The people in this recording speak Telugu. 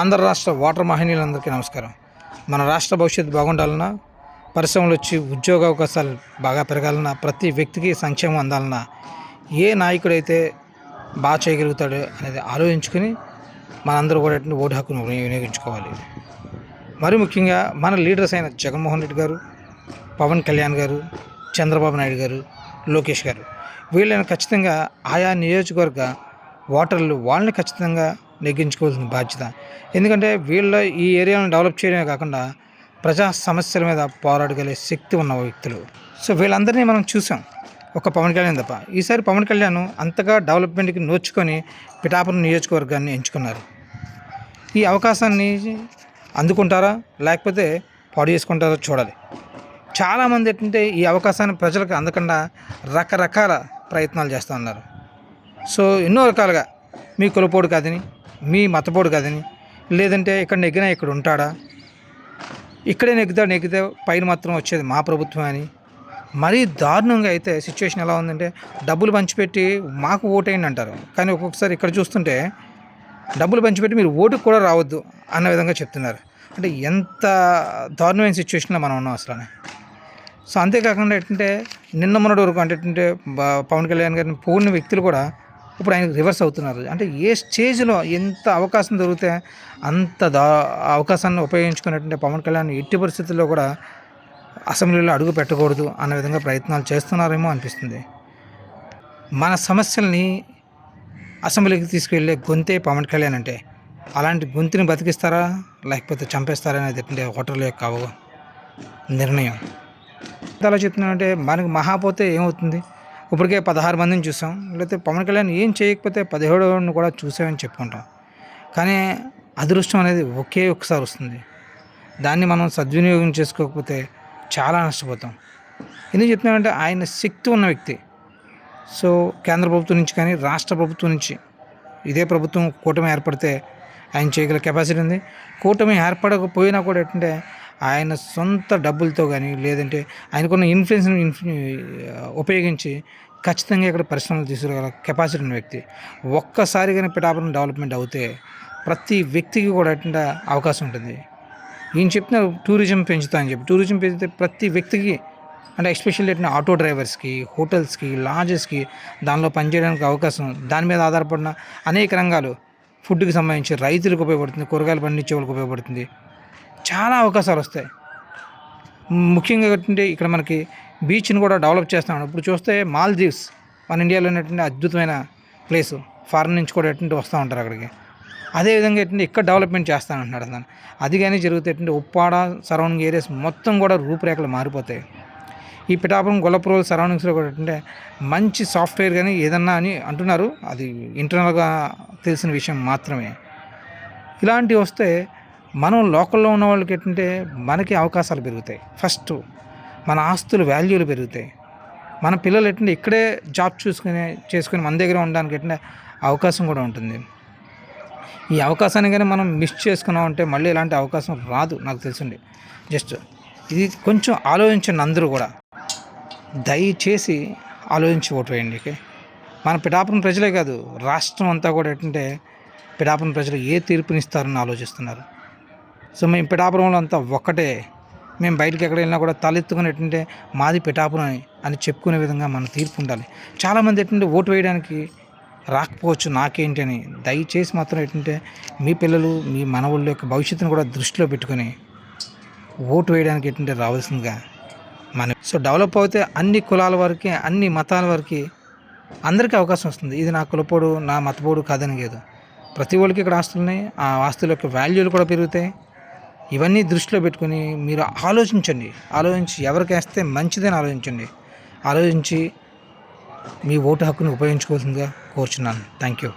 ఆంధ్ర రాష్ట్ర వాటర్ మహనీయులందరికీ నమస్కారం. మన రాష్ట్ర భవిష్యత్తు బాగుండాలన్నా పరిశ్రమలు వచ్చి ఉద్యోగ అవకాశాలు బాగా పెరగాలన్నా ప్రతి వ్యక్తికి సంక్షేమం అందాలన్నా ఏ నాయకుడైతే బాగా చేయగలుగుతాడు అనేది ఆలోచించుకుని మనందరూ కూడా ఓటు హక్కును వినియోగించుకోవాలి. మరి ముఖ్యంగా మన లీడర్స్ అయిన జగన్మోహన్ రెడ్డి గారు పవన్ కళ్యాణ్ గారు చంద్రబాబు నాయుడు గారు లోకేష్ గారు వీళ్ళని ఖచ్చితంగా ఆయా నియోజకవర్గ ఓటర్లు వాళ్ళని ఖచ్చితంగా నెగ్గించుకోవాల్సిన బాధ్యత. ఎందుకంటే వీళ్ళ ఈ ఏరియాను డెవలప్ చేయడమే కాకుండా ప్రజా సమస్యల మీద పోరాడగలిగే శక్తి ఉన్న వ్యక్తులు. సో వీళ్ళందరినీ మనం చూసాం. ఒక పవన్ కళ్యాణ్ తప్ప. ఈసారి పవన్ కళ్యాణ్ అంతగా డెవలప్మెంట్కి నోచుకొని పిఠాపురం నియోజకవర్గాన్ని ఎంచుకున్నారు. ఈ అవకాశాన్ని అందుకుంటారా? లేకపోతే పాడు చేసుకుంటారో చూడాలి. చాలామంది ఏంటంటే ఈ అవకాశాన్ని ప్రజలకు అందకుండా రకరకాల ప్రయత్నాలు చేస్తూ ఉన్నారు. సో ఎన్నో రకాలుగా మీ కులపోడు కాదని మీ మతపోడు కదని. లేదంటే ఇక్కడ నెగ్గినా ఇక్కడ ఉంటాడా? ఇక్కడే నెగ్గుతా నెగ్గితే పైన మాత్రం వచ్చేది మా ప్రభుత్వం అని. మరీ దారుణంగా అయితే సిచ్యువేషన్ ఎలా ఉందంటే డబ్బులు పంచిపెట్టి మాకు ఓటేయండి అంటారు. కానీ ఒక్కొక్కసారి ఇక్కడ చూస్తుంటే డబ్బులు పంచిపెట్టి మీరు ఓటుకు కూడా రావద్దు అన్న విధంగా చెప్తున్నారు. అంటే ఎంత దారుణమైన సిచ్యువేషన్లో మనం ఉన్నాం అసలు సో అంతేకాకుండా ఏంటంటే నిన్న మొన్నటి వరకు అంటే ఏంటంటే పవన్ కళ్యాణ్ గారిని పోగిన వ్యక్తులు కూడా ఇప్పుడు ఆయనకు రివర్స్ అవుతున్నారు. అంటే ఏ స్టేజ్లో ఎంత అవకాశం దొరికితే అంత దా అవకాశాన్ని ఉపయోగించుకున్నటువంటి పవన్ కళ్యాణ్ ఎట్టి పరిస్థితుల్లో కూడా అసెంబ్లీలో అడుగు పెట్టకూడదు అన్న విధంగా ప్రయత్నాలు చేస్తున్నారేమో అనిపిస్తుంది. మన సమస్యల్ని అసెంబ్లీకి తీసుకెళ్ళే గొంతే పవన్ కళ్యాణ్ అంటే అలాంటి గొంతుని బతికిస్తారా? లేకపోతే చంపేస్తారా అనేది ఏంటంటే ఓటర్ల యొక్క అవ- నిర్ణయం. అలా చెప్తున్నానంటే మనకి మహాపోతే ఏమవుతుంది? ఇప్పటికే పదహారు మందిని చూసాం. లేకపోతే పవన్ కళ్యాణ్ ఏం చేయకపోతే పదిహేడుని కూడా చూసామని చెప్పుకుంటాం కానీ అదృష్టం అనేది ఒకే ఒకసారి వస్తుంది. దాన్ని మనం సద్వినియోగం చేసుకోకపోతే చాలా నష్టపోతాం. ఎందుకు చెప్తున్నామంటే ఆయన శక్తి ఉన్న వ్యక్తి. సో కేంద్ర ప్రభుత్వం నుంచి కానీ రాష్ట్ర ప్రభుత్వం నుంచి ఇదే ప్రభుత్వం కూటమి ఏర్పడితే ఆయన చేయగల కెపాసిటీ ఉంది. కూటమి ఏర్పడకపోయినా కూడా ఏంటంటే ఆయన సొంత డబ్బులతో కానీ లేదంటే ఆయనకున్న ఇన్ఫ్లుయెన్స్ని ఉపయోగించి ఖచ్చితంగా ఇక్కడ పరిశ్రమలు తీసుకురాగల కెపాసిటీ ఉన్న వ్యక్తి. ఒక్కసారిగానే పిఠాపురం డెవలప్మెంట్ అవుతే ప్రతి వ్యక్తికి కూడా అటువంటి అవకాశం ఉంటుంది. ఈయన చెప్పిన టూరిజం పెంచుతా అని చెప్పి టూరిజం పెంచితే ప్రతి వ్యక్తికి అంటే ఎస్పెషల్లీ ఏంటంటే ఆటో డ్రైవర్స్కి హోటల్స్కి లాడ్జెస్కి దానిలో పనిచేయడానికి అవకాశం దాని మీద ఆధారపడిన అనేక రంగాలు. ఫుడ్కి సంబంధించి రైతులకు ఉపయోగపడుతుంది కూరగాయలు పండించే వాళ్ళకి ఉపయోగపడుతుంది. చాలా అవకాశాలు వస్తాయి. ముఖ్యంగా ఏంటంటే ఇక్కడ మనకి బీచ్ని కూడా డెవలప్ చేస్తున్నాం ఇప్పుడు చూస్తే మాల్దీవ్స్ మన ఇండియాలో ఉన్నటువంటి అద్భుతమైన ప్లేస్. ఫారెన్ నుంచి కూడా ఎటువంటి వస్తూ ఉంటారు అక్కడికి. అదేవిధంగా ఏంటంటే ఇక్కడ డెవలప్మెంట్ చేస్తానంటున్నాడు అతను. అది కానీ జరిగితే ఏంటంటే ఉప్పాడ సరౌండింగ్ ఏరియాస్ మొత్తం కూడా రూపురేఖలు మారిపోతాయి. ఈ పిఠాపురం గొల్లపురం సరౌండింగ్స్లో కూడా ఏంటంటే మంచి సాఫ్ట్వేర్ కానీ ఏదన్నా అని అంటున్నారు. అది ఇంటర్నల్గా తెలిసిన విషయం మాత్రమే. ఇలాంటివి వస్తే మనం లోకల్లో ఉన్న వాళ్ళకి ఏంటంటే మనకి అవకాశాలు పెరుగుతాయి. ఫస్ట్ మన ఆస్తులు వాల్యూలు పెరుగుతాయి. మన పిల్లలు ఏంటంటే ఇక్కడే జాబ్ చూసుకుని చేసుకుని మన దగ్గర ఉండడానికి ఏంటంటే అవకాశం కూడా ఉంటుంది. ఈ అవకాశాన్ని కానీ మనం మిస్ చేసుకున్నాం అంటే మళ్ళీ ఇలాంటి అవకాశం రాదు నాకు తెలిసింది. జస్ట్ ఇది కొంచెం ఆలోచించండి అందరూ కూడా. దయచేసి ఆలోచించి ఓటు వేయండి మన పిఠాపురం ప్రజలే కాదు రాష్ట్రం అంతా కూడా ఏంటంటే పిఠాపురం ప్రజలు ఏ తీర్పునిస్తారని ఆలోచిస్తున్నారు. సో మేము పిఠాపురంలో అంతా ఒక్కటే. మేము బయటికి ఎక్కడ వెళ్ళినా కూడా తలెత్తుకుని ఏంటంటే మాది పిఠాపురం అని అని చెప్పుకునే విధంగా మన తీర్పు ఉండాలి. చాలామంది ఏంటంటే ఓటు వేయడానికి రాకపోవచ్చు నాకేంటి అని దయచేసి మాత్రం ఏంటంటే మీ పిల్లలు మీ మనవాళ్ళ యొక్క భవిష్యత్తును కూడా దృష్టిలో పెట్టుకొని ఓటు వేయడానికి ఏంటంటే రావాల్సిందిగా మన సో డెవలప్ అవుతే అన్ని కులాల వారికి అన్ని మతాల వారికి అందరికీ అవకాశం వస్తుంది. ఇది నా కులపోడు నా మతపోడు కాదని లేదు ప్రతి వాళ్ళకి ఇక్కడ ఆస్తులు ఉన్నాయి ఆ ఆస్తుల యొక్క వాల్యూలు కూడా పెరుగుతాయి. ఇవన్నీ దృష్టిలో పెట్టుకుని మీరు ఆలోచించండి. ఆలోచించి ఎవరికి వేస్తే మంచిదని ఆలోచించండి. ఆలోచించి మీ ఓటు హక్కును ఉపయోగించుకోవాల్సిందిగా కోరుచున్నాను. Thank you